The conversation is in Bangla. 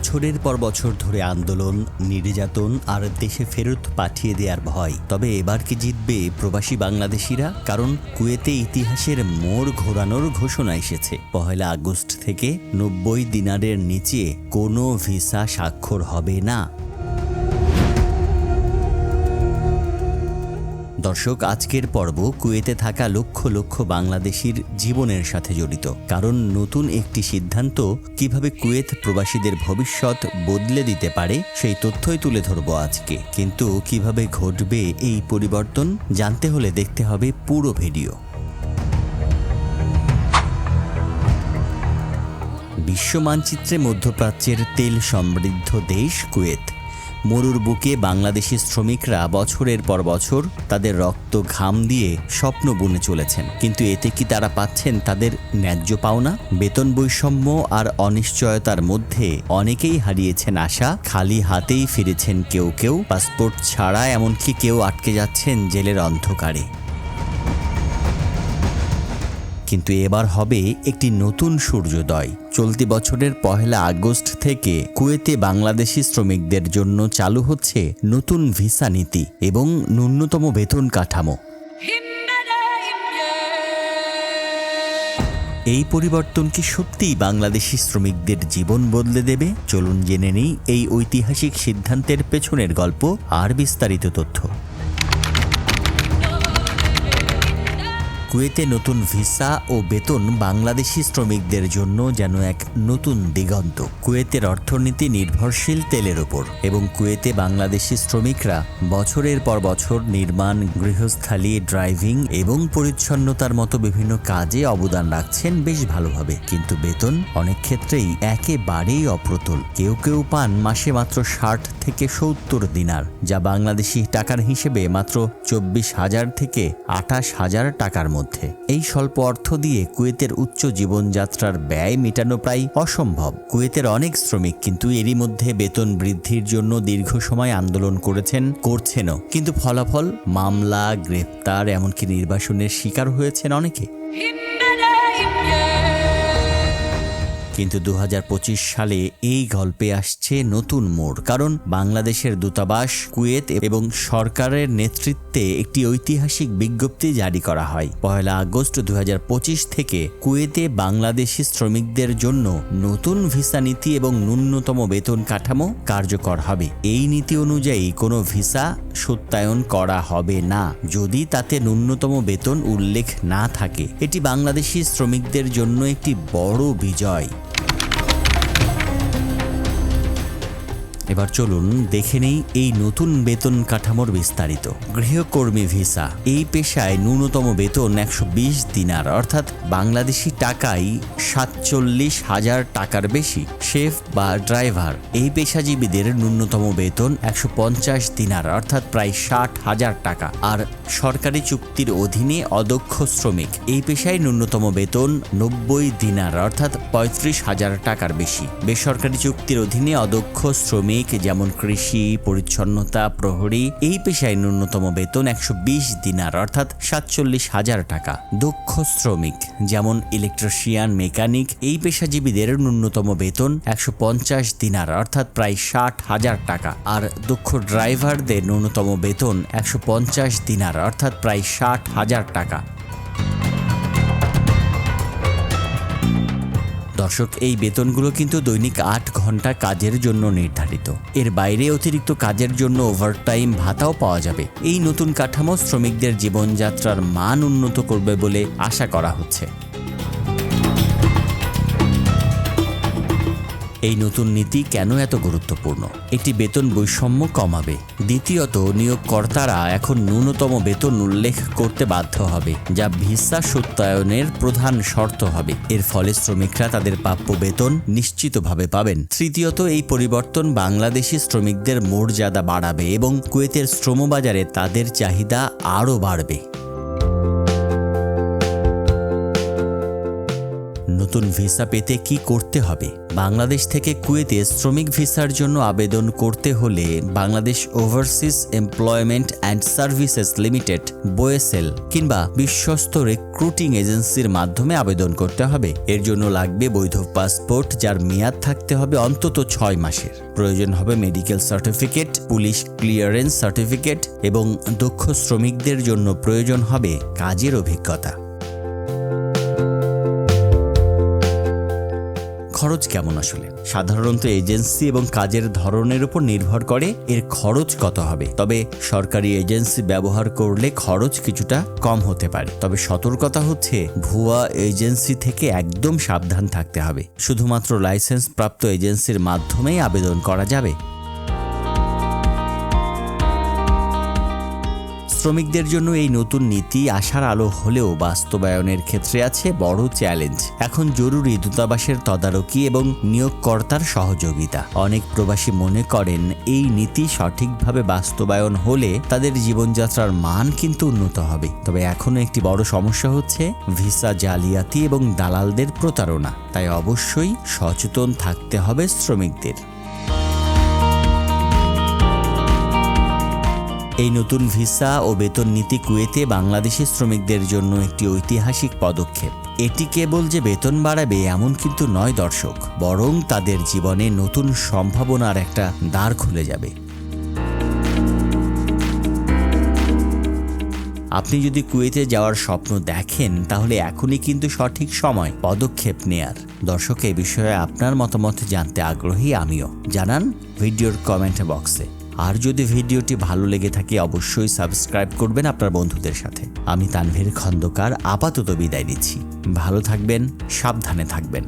বছরের পর বছর ধরে আন্দোলন, নির্যাতন আর দেশে ফেরত পাঠিয়ে দেওয়ার ভয়। তবে এবার কি জিতবে প্রবাসী বাংলাদেশিরা? কারণ কুয়েতে ইতিহাসের মোড় ঘোরানোর ঘোষণা এসেছে। পহেলা আগস্ট থেকে নব্বই দিনারের নিচে কোনো ভিসা স্বাক্ষর হবে না। দর্শক, আজকের পর্ব কুয়েতে থাকা লক্ষ লক্ষ বাংলাদেশির জীবনের সাথে জড়িত। কারণ নতুন একটি সিদ্ধান্ত কীভাবে কুয়েত প্রবাসীদের ভবিষ্যৎ বদলে দিতে পারে, সেই তথ্যই তুলে ধরব আজকে। কিন্তু কীভাবে ঘটবে এই পরিবর্তন, জানতে হলে দেখতে হবে পুরো ভিডিও। বিশ্ব মানচিত্রে মধ্যপ্রাচ্যের তেল সমৃদ্ধ দেশ কুয়েত। মরুর বুকে বাংলাদেশি শ্রমিকরা বছরের পর বছর তাদের রক্ত ঘাম দিয়ে স্বপ্ন বুনে চলেছেন। কিন্তু এতে কি তারা পাচ্ছেন তাদের ন্যায্য পাওনা? বেতন বৈষম্য আর অনিশ্চয়তার মধ্যে অনেকেই হারিয়েছেন আশা, খালি হাতেই ফিরেছেন কেউ কেউ। পাসপোর্ট ছাড়া এমনকি কেউ আটকে যাচ্ছেন জেলের অন্ধকারে। কিন্তু এবার হবে একটি নতুন সূর্যোদয়। চলতি বছরের পহেলা আগস্ট থেকে কুয়েতে বাংলাদেশি শ্রমিকদের জন্য চালু হচ্ছে নতুন ভিসা নীতি এবং ন্যূনতম বেতন কাঠামো। এই পরিবর্তন কি সত্যিই বাংলাদেশি শ্রমিকদের জীবন বদলে দেবে? চলুন জেনে নেই এই ঐতিহাসিক সিদ্ধান্তের পেছনের গল্প আর বিস্তারিত তথ্য। কুয়েতে নতুন ভিসা ও বেতন বাংলাদেশি শ্রমিকদের জন্য যেন এক নতুন দিগন্ত। কুয়েতের অর্থনীতি নির্ভরশীল তেলের ওপর এবং কুয়েতে বাংলাদেশি শ্রমিকরা বছরের পর বছর নির্মাণ, গৃহস্থালী, ড্রাইভিং এবং পরিচ্ছন্নতার মতো বিভিন্ন কাজে অবদান রাখছেন বেশ ভালোভাবে। কিন্তু বেতন অনেক ক্ষেত্রেই একেবারেই অপ্রতুল। কেউ কেউ পান মাসে মাত্র ষাট থেকে সত্তর দিনার, যা বাংলাদেশি টাকার হিসেবে মাত্র চব্বিশ হাজার থেকে আঠাশ হাজার টাকার মধ্যে। এই স্বল্প অর্থ দিয়ে কুয়েতের উচ্চ জীবনযাত্রার ব্যয় মেটানো প্রায় অসম্ভব। কুয়েতের অনেক শ্রমিক কিন্তু এরই মধ্যে বেতন বৃদ্ধির জন্য দীর্ঘ সময় আন্দোলন করেছেন, করছেনও। কিন্তু ফলাফল, মামলা, গ্রেপ্তার, এমনকি নির্বাসনের শিকার হয়েছেন অনেকে। কিন্তু দু হাজার পঁচিশ সালে এই গল্পে আসছে নতুন মোড়, কারণ বাংলাদেশের দূতাবাস, কুয়েত এবং সরকারের নেতৃত্বে একটি ঐতিহাসিক বিজ্ঞপ্তি জারি করা হয়। পয়লা আগস্ট দু হাজার পঁচিশ থেকে কুয়েতে বাংলাদেশি শ্রমিকদের জন্য নতুন ভিসা নীতি এবং ন্যূনতম বেতন কাঠামো কার্যকর হবে। এই নীতি অনুযায়ী কোনো ভিসা সত্যায়ন করা হবে না, যদি তাতে ন্যূনতম বেতন উল্লেখ না থাকে। এটি বাংলাদেশি শ্রমিকদের জন্য একটি বড় বিজয়। এবার চলুন দেখে নেই এই নতুন বেতন কাঠামোর বিস্তারিত। গৃহকর্মী ভিসা। এই পেশায় ন্যূনতম বেতন একশো বিশ দিনার, অর্থাৎ বাংলাদেশি টাকায় সাতচল্লিশ হাজার টাকার বেশি, শেফ বা ড্রাইভার। এই পেশাজীবীদের ন্যূনতম বেতন একশো পঞ্চাশ দিনার, অর্থাৎ প্রায় ষাট হাজার টাকা। আর সরকারি চুক্তির অধীনে অদক্ষ শ্রমিক। এই পেশায় ন্যূনতম বেতন নব্বই দিনার, অর্থাৎ পঁয়ত্রিশ হাজার টাকার বেশি। বেসরকারি চুক্তির অধীনে অদক্ষ শ্রমিক যেমন কৃষি, পরিচ্ছন্নতা, প্রহরী, এই পেশায় ন্যূনতম বেতন একশো বিশ দিনার, অর্থাৎ সাতচল্লিশ হাজার টাকা। দক্ষ শ্রমিক, যেমন ইলেকট্রিশিয়ান, মেকানিক, এই পেশাজীবীদের ন্যূনতম বেতন একশো পঞ্চাশ দিনার, অর্থাৎ প্রায় ষাট হাজার টাকা। আর দক্ষ ড্রাইভারদের ন্যূনতম বেতন একশো পঞ্চাশ দিনার, অর্থাৎ প্রায় ষাট হাজার টাকা। দর্শক, এই বেতনগুলো কিন্তু দৈনিক আট ঘণ্টা কাজের জন্য নির্ধারিত। এর বাইরে অতিরিক্ত কাজের জন্য ওভারটাইম ভাতাও পাওয়া যাবে। এই নতুন কাঠামো শ্রমিকদের জীবনযাত্রার মান উন্নত করবে বলে আশা করা হচ্ছে। এই নতুন নীতি কেন এত গুরুত্বপূর্ণ? এটি বেতন বৈষম্য কমাবে। দ্বিতীয়ত, নিয়োগকর্তারা এখন ন্যূনতম বেতন উল্লেখ করতে বাধ্য হবে, যা ভিসা সত্যায়নের প্রধান শর্ত হবে। এর ফলে শ্রমিকরা তাদের প্রাপ্য বেতন নিশ্চিতভাবে পাবেন। তৃতীয়ত, এই পরিবর্তন বাংলাদেশি শ্রমিকদের মর্যাদা বাড়াবে এবং কুয়েতের শ্রমবাজারে তাদের চাহিদা আরও বাড়বে। নতুন ভিসা পেতে কি করতে হবে? বাংলাদেশ থেকে কুয়েতে শ্রমিক ভিসার জন্য আবেদন করতে হলে Bangladesh overseas employment and services limited BOESL কিংবা বিশ্বস্ত রিক্রুটিং এজেন্সির মাধ্যমে আবেদন করতে হবে। এর জন্য লাগবে বৈধ পাসপোর্ট, যার মেয়াদ থাকতে হবে অন্তত ছয় মাসের। প্রয়োজন হবে medical certificate police clearance certificate এবং দক্ষ শ্রমিকদের জন্য প্রয়োজন হবে কাজের অভিজ্ঞতা। খরচ কেমন আসলে? সাধারণত এজেন্সি এবং কাজের ধরনের উপর নির্ভর করে এর খরচ কত হবে। তবে সরকারি এজেন্সি ব্যবহার করলে খরচ কিছুটা কম হতে পারে। তবে সতর্কতা হচ্ছে, ভুয়া এজেন্সি থেকে একদম সাবধান থাকতে হবে। শুধুমাত্র লাইসেন্স প্রাপ্ত এজেন্সির মাধ্যমেই আবেদন করা যাবে। শ্রমিকদের জন্য এই নতুন নীতি আশার আলো হলেও বাস্তবায়নের ক্ষেত্রে আছে বড় চ্যালেঞ্জ। এখন জরুরি দূতাবাসের তদারকি এবং নিয়োগকর্তার সহযোগিতা। অনেক প্রবাসী মনে করেন এই নীতি সঠিকভাবে বাস্তবায়ন হলে তাদের জীবনযাত্রার মান কিন্তু উন্নত হবে। তবে এখনও একটি বড় সমস্যা হচ্ছে ভিসা জালিয়াতি এবং দালালদের প্রতারণা। তাই অবশ্যই সচেতন থাকতে হবে শ্রমিকদের। এই নতুন ভিসা ও বেতন নীতি কুয়েতে বাংলাদেশি শ্রমিকদের জন্য একটি ঐতিহাসিক পদক্ষেপ। এটি কেবল যে বেতন বাড়াবে এমন কিন্তু নয়, দর্শক। বরং তাদের জীবনে নতুন সম্ভাবনার একটা দ্বার খুলে যাবে। আপনি যদি কুয়েতে যাওয়ার স্বপ্ন দেখেন, তাহলে এখনই কিন্তু সঠিক সময় পদক্ষেপ নেয়ার। দর্শক, এ বিষয়ে আপনার মতামত জানতে আগ্রহী আমিও। জানান ভিডিওর কমেন্ট বক্সে। আর যদি ভিডিওটি ভালো লেগে থাকে, অবশ্যই সাবস্ক্রাইব করবেন আপনার বন্ধুদের সাথে। আমি তানভীর খন্দকার, আপাতত বিদায় নিচ্ছি। ভালো থাকবেন, সাবধানে থাকবেন।